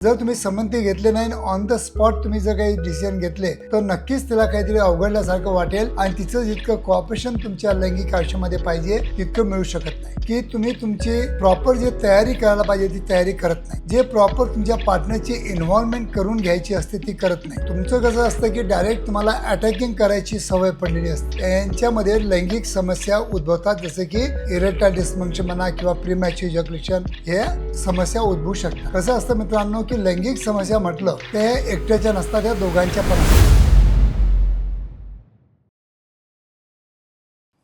जर तुम्ही संमती घेतली नाही ऑन द स्पॉट तुम्ही जर काही डिसिजन घेतले तर नक्कीच तिला काहीतरी अवघडल्यासारखं वाटेल आणि तिचं जितकं कॉपरेशन तुमच्या लैंगिक आयुष्यामध्ये पाहिजे तितकं मिळू शकत नाही. की तुम्ही तुमची प्रॉपर जे तयारी करायला पाहिजे ती तयारी करत नाही. जे प्रॉपर तुमच्या पार्टनरची इन्व्हॉल्वमेंट करून घ्यायची असते ती करत नाही. तुमचं कसं असतं की डायरेक्ट तुम्हाला अटॅकिंग करायची सवय पडलेली असते. यांच्यामध्ये लैंगिक समस्या उद्भवतात जसे की इरेटा डिस्फंक्शन म्हणा किंवा प्रीमॅच्युअर इजॅक्युलेशन हे समस्या उद्भवू शकतात. कसं असतं मित्रांनो की लैंगिक समस्या म्हटलं ते एकट्याच्या नसतात त्या दोघांच्या पण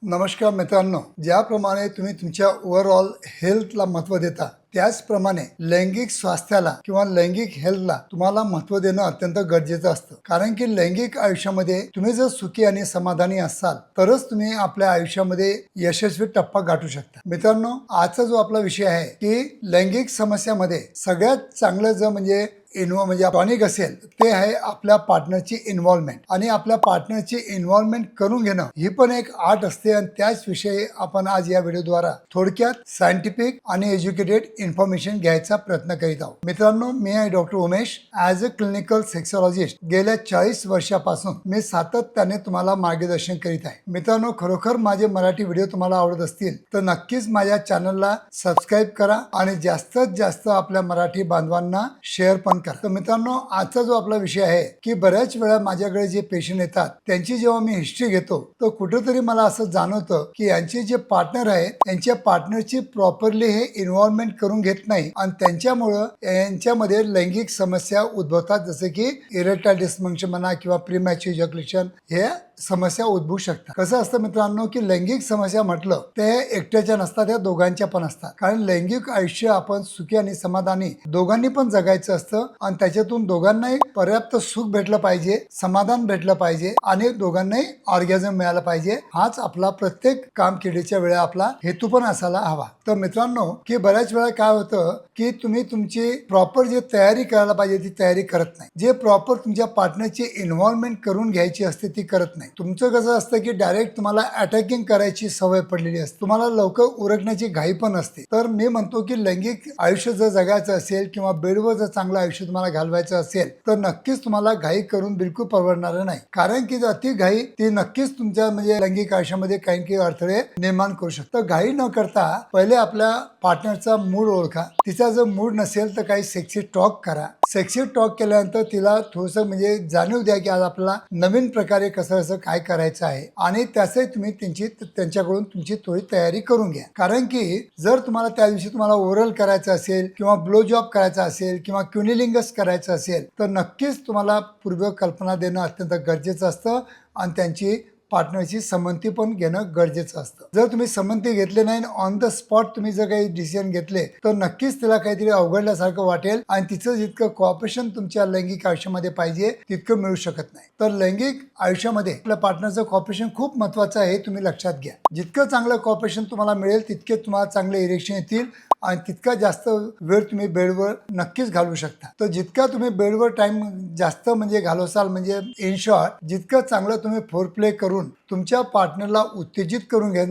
नमस्कार मित्रांनो. ज्याप्रमाणे तुम्ही तुमच्या ओव्हरऑल हेल्थला महत्त्व देता त्याचप्रमाणे लैंगिक स्वास्थ्याला किंवा लैंगिक हेल्थला तुम्हाला महत्त्व देणं अत्यंत गरजेचं असतं. कारण की लैंगिक आयुष्यामध्ये तुम्ही जर सुखी आणि समाधानी असाल तरच तुम्ही आपल्या आयुष्यामध्ये यशस्वी टप्पा गाठू शकता. मित्रांनो आजचा जो आपला विषय आहे की लैंगिक समस्यामध्ये सगळ्यात चांगलं जर म्हणजे इन्व्हॉ म्हणजे टॉनिक असेल ते आहे आपल्या पार्टनरची इन्व्हॉल्वमेंट. आणि आपल्या पार्टनरची इन्व्हॉल्वमेंट करून घेणं ही पण एक आर्ट असते. आणि त्याच विषयी आपण आज या व्हिडिओद्वारा थोडक्यात सायंटिफिक आणि एज्युकेटेड इन्फॉर्मेशन घ्यायचा प्रयत्न करीत आहोत. मित्रांनो मी आहे doctor Umesh. As a clinical sexologist गेल्या चाळीस वर्षापासून मी सातत्याने तुम्हाला मार्गदर्शन करीत आहे. मित्रांनो खरोखर माझे मराठी व्हिडिओ तुम्हाला आवडत असतील तर नक्कीच माझ्या चॅनलला सबस्क्राईब करा आणि जास्तीत जास्त आपल्या मराठी बांधवांना शेअर पण करा तर मित्रांनो आजचा जो आपला विषय आहे की बऱ्याच वेळा माझ्याकडे जे पेशंट येतात त्यांची जेव्हा मी हिस्ट्री घेतो तर कुठेतरी मला असं जाणवतं की यांचे जे पार्टनर आहेत त्यांच्या पार्टनरची प्रॉपरली हे इन्व्हॉल्वमेंट करून घेत नाही. आणि त्यांच्यामुळं यांच्यामध्ये लैंगिक समस्या उद्भवतात जसे की इरेक्टाईल डिस्मंक्शन म्हणा किंवा प्रीमॅच्युअर हे समस्या उद्भवू शकतात. कसं असतं मित्रांनो की लैंगिक समस्या म्हटलं ते एकट्याच्या नसतात त्या दोघांच्या पण असतात. कारण लैंगिक आयुष्य आपण सुखी आणि समाधानी दोघांनी पण जगायचं असतं आणि त्याच्यातून दोघांनाही पर्याप्त सुख भेटलं पाहिजे समाधान भेटलं पाहिजे आणि दोघांनाही ऑर्गॅझम मिळालं पाहिजे. हाच आपला प्रत्येक काम केडीच्या वेळा आपला हेतू पण असायला हवा. तर मित्रांनो की बऱ्याच वेळा काय होतं की तुम्ही तुमची प्रॉपर जे तयारी करायला पाहिजे ती तयारी करत नाही. जे प्रॉपर तुमच्या पार्टनरची इन्व्हॉल्वमेंट करून घ्यायची असते ती करत नाही. तुमचं कसं असतं की डायरेक्ट तुम्हाला अटॅकिंग करायची सवय पडलेली असते. तुम्हाला लवकर उरकण्याची घाई पण असते. तर मी म्हणतो की लैंगिक आयुष्य जर जगायचं असेल किंवा बेडवर जर चांगलं आयुष्य तुम्हाला घालवायचं असेल तर नक्कीच तुम्हाला घाई करून बिलकुल परवडणार नाही. कारण की अति घाई ती नक्कीच तुमच्या म्हणजे लैंगिक आयुष्यामध्ये काही काही अडथळे निर्माण करू शकतं. घाई न करता पहिले आपल्या पार्टनरचा मूड ओळखा. तिचा जर मूड नसेल तर काही सेक्सी टॉक करा. सेक्सी टॉक केल्यानंतर तिला थोडस म्हणजे जाणीव द्या की आज आपला नवीन प्रकारे कसं कसं काय करायचं आहे? आणि त्याचंही तुम्ही त्यांची त्यांच्याकडून तुमची थोडी तयारी करून घ्या. कारण की जर तुम्हाला त्या दिवशी तुम्हाला ओरल करायचं असेल किंवा ब्लो जॉब करायचा असेल किंवा क्युनिलिंगस करायचं असेल तर नक्कीच तुम्हाला पूर्व कल्पना देणं अत्यंत गरजेचं असतं आणि त्यांची पार्टनरची संमती पण घेणं गरजेचं असतं. जर तुम्ही संमती घेतली नाही ऑन द स्पॉट तुम्ही जर काही डिसिजन घेतले तर नक्कीच तिला काहीतरी अवघडल्यासारखं वाटेल आणि तिचं जितकं कॉपरेशन तुमच्या लैंगिक आयुष्यामध्ये पाहिजे तितकं मिळू शकत नाही. तर लैंगिक आयुष्यामध्ये आपल्या पार्टनरचं कॉपरेशन खूप महत्वाचं आहे तुम्ही लक्षात घ्या. जितकं चांगलं कॉपरेशन तुम्हाला मिळेल तितके तुम्हाला चांगले इरेक्शन येतील आणि तितका जास्त वेळ तुम्ही बेडवर नक्कीच घालवू शकता. तर जितका तुम्ही बेडवर टाइम जास्त म्हणजे घालवसाल म्हणजे इन शॉर्ट जितकं चांगलं तुम्ही फोर प्ले करून तुमच्या पार्टनरला उत्तेजित करून घे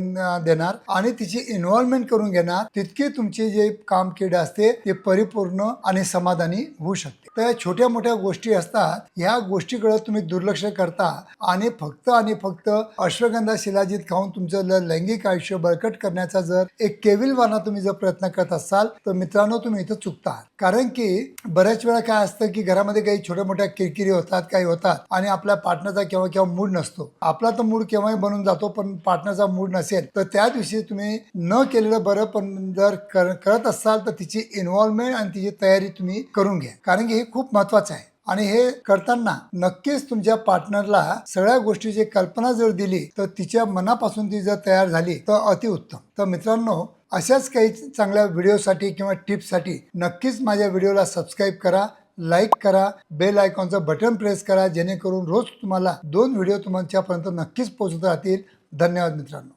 देणार आणि तिची इन्व्हॉल्वमेंट करून घेणार तितके तुमचे जे काम केडे असते ते परिपूर्ण आणि समाधानी होऊ शकते. तर या छोट्या मोठ्या गोष्टी असतात ह्या गोष्टीकडे तुम्ही दुर्लक्ष करता आणि फक्त आणि फक्त अश्वगंधा शिलाजीत खाऊन तुमचं ल- लैंगिक आयुष्य बळकट करण्याचा जर एक केविलवाना तुम्ही जर प्रयत्न करत असाल तर मित्रांनो तुम्ही इथं चुकता कारण की बऱ्याच वेळा काय असतं की घरामध्ये काही छोट्या मोठ्या किरकिरी होतात काही होतात आणि आपल्या पार्टनरचा केव्हा केव्हा मूड नसतो. आपला तर मूड केव्हाही बनून जातो पण पार्टनरचा मूड नसेल तर त्या दिवशी तुम्ही न केलेलं बरं पण जर कर- करत असाल तर तिची इन्व्हॉल्वमेंट आणि तिची तयारी तुम्ही करून घ्या. कारण की हे खूप महत्वाचं आहे. आणि हे करताना नक्कीच तुमच्या पार्टनरला सगळ्या गोष्टीची कल्पना जर दिली तर तिच्या मनापासून ती जर तयार झाली तर अतिउत्तम तर मित्रांनो अशाच काही चांगल्या व्हिडिओसाठी किंवा टिप्ससाठी नक्कीच माझ्या व्हिडिओला सबस्क्राईब करा. लाईक करा बेल आयकॉनचं बटन प्रेस करा जेणेकरून रोज तुम्हाला दोन व्हिडिओ तुमच्यापर्यंत नक्कीच पोहोचत राहतील. धन्यवाद मित्रांनो.